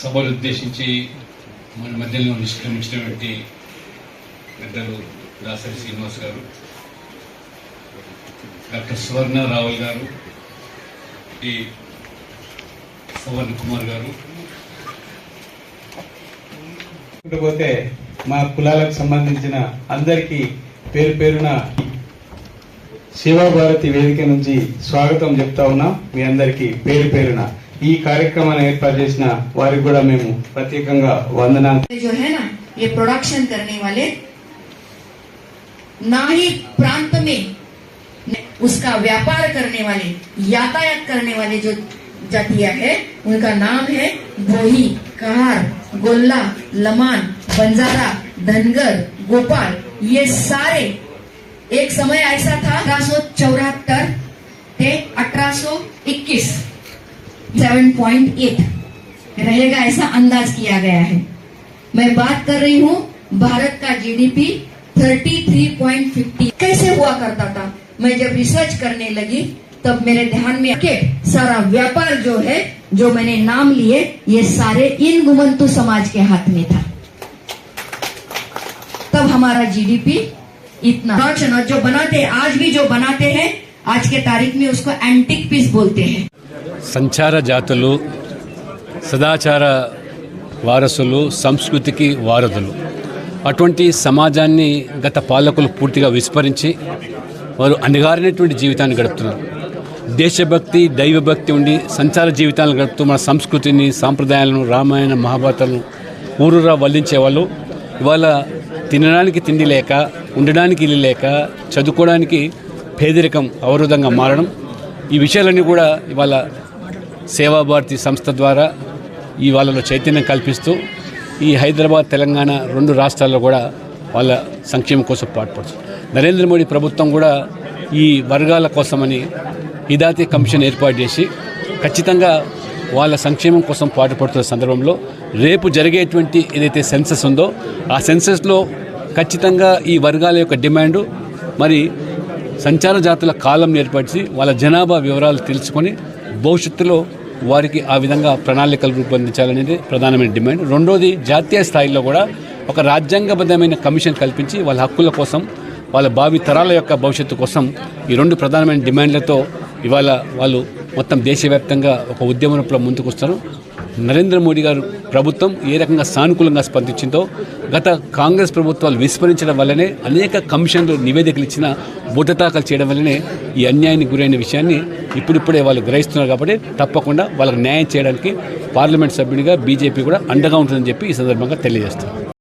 సభలు ఉద్దేశించి మన మధ్యలో నిష్క్రమించినటువంటి పెద్దలు దాసరి శ్రీనివాస్ గారు డాక్టర్ సువర్ణ రావుల్ గారు ఈ సువర్ణ కుమార్ గారు. పోతే మా కులాలకు సంబంధించిన అందరికీ పేరు పేరున శివభారతి వేదిక నుంచి స్వాగతం చెప్తా ఉన్నాం. మీ అందరికీ పేరు పేరున. ఈ కార్యక్రమాన్ని ఏర్పాటు చేసిన వారికి కూడా మేము ప్రత్యేకంగా వందనాలు जो है ना ये प्रोडक्शन करने वाले ना ही प्रांत में उसका व्यापार करने वाले यातायात करने वाले जो जातियां है उनका नाम है भोही कहार गोल्ला लमान बंजारा धनगर गोपाल ये सारे एक समय ऐसा था अठारह सौ चौहत्तर से अठारह सौ इक्कीस सेवन पॉइंट एट रहेगा ऐसा अंदाज किया गया है। मैं बात कर रही हूँ भारत का जीडीपी 33.50 कैसे हुआ करता था? मैं जब रिसर्च करने लगी, तब मेरे ध्यान में के सारा व्यापार जो है, जो मैंने नाम लिए, ये सारे इन गुमंतु समाज के हाथ में था। तब हमारा जीडीपी इतना जो बनाते, आज भी जो बनाते हैं, आज के तारीख में उसको एंटिक पीस बोलते हैं। సంచార జాతులు సదాచార వారసులు సంస్కృతికి వారధులు. అటువంటి సమాజాన్ని గత పాలకులు పూర్తిగా విస్మరించి వారు అణగారినటువంటి జీవితాన్ని గడుపుతున్నారు. దేశభక్తి దైవభక్తి ఉండి సంచార జీవితాలను గడుపుతూ మన సంస్కృతిని సాంప్రదాయాలను రామాయణ మహాభారతాలను ఊరూరా వల్లించే వాళ్ళు ఇవాళ తినడానికి తిండి లేక ఉండడానికి ఇల్లు లేక చదువుకోవడానికి పేదరికం అవరోధంగా మారడం ఈ విషయాలన్నీ కూడా ఇవాళ సేవాభారతి సంస్థ ద్వారా ఈ వాళ్ళలో చైతన్యం కల్పిస్తూ ఈ హైదరాబాద్ తెలంగాణ రెండు రాష్ట్రాల్లో కూడా వాళ్ళ సంక్షేమం కోసం పాటుపడుతుంది. నరేంద్ర మోడీ ప్రభుత్వం కూడా ఈ వర్గాల కోసమని హిదాతి కమిషన్ ఏర్పాటు చేసి ఖచ్చితంగా వాళ్ళ సంక్షేమం కోసం పాటుపడుతున్న సందర్భంలో రేపు జరిగేటువంటి ఏదైతే సెన్సస్ ఉందో ఆ సెన్సస్లో ఖచ్చితంగా ఈ వర్గాల యొక్క డిమాండు మరి సంచార జాతుల కాలం ఏర్పరిచి వాళ్ళ జనాభా వివరాలు తెలుసుకొని భవిష్యత్తులో వారికి ఆ విధంగా ప్రణాళికలు రూపొందించాలనేది ప్రధానమైన డిమాండ్. రెండోది జాతీయ స్థాయిలో కూడా ఒక రాజ్యాంగబద్ధమైన కమిషన్ కల్పించి వాళ్ళ హక్కుల కోసం వాళ్ళ భావి తరాల యొక్క భవిష్యత్తు కోసం ఈ రెండు ప్రధానమైన డిమాండ్లతో ఇవాళ వాళ్ళు మొత్తం దేశవ్యాప్తంగా ఒక ఉద్యమ రూపంలో ముందుకు వస్తారు నరేంద్ర మోడీ గారు ప్రభుత్వం ఏ రకంగా సానుకూలంగా స్పందించిందో గత కాంగ్రెస్ ప్రభుత్వాలు విస్మరించడం వల్లనే అనేక కమిషన్లు నివేదికలు ఇచ్చిన బుద్ధతాకలు చేయడం వల్లనే ఈ అన్యాయానికి గురైన విషయాన్ని ఇప్పుడిప్పుడే వాళ్ళు గ్రహిస్తున్నారు కాబట్టి తప్పకుండా వాళ్ళకి న్యాయం చేయడానికి పార్లమెంట్ సభ్యుడిగా బీజేపీ కూడా అండగా ఉంటుందని చెప్పి ఈ సందర్భంగా తెలియజేస్తారు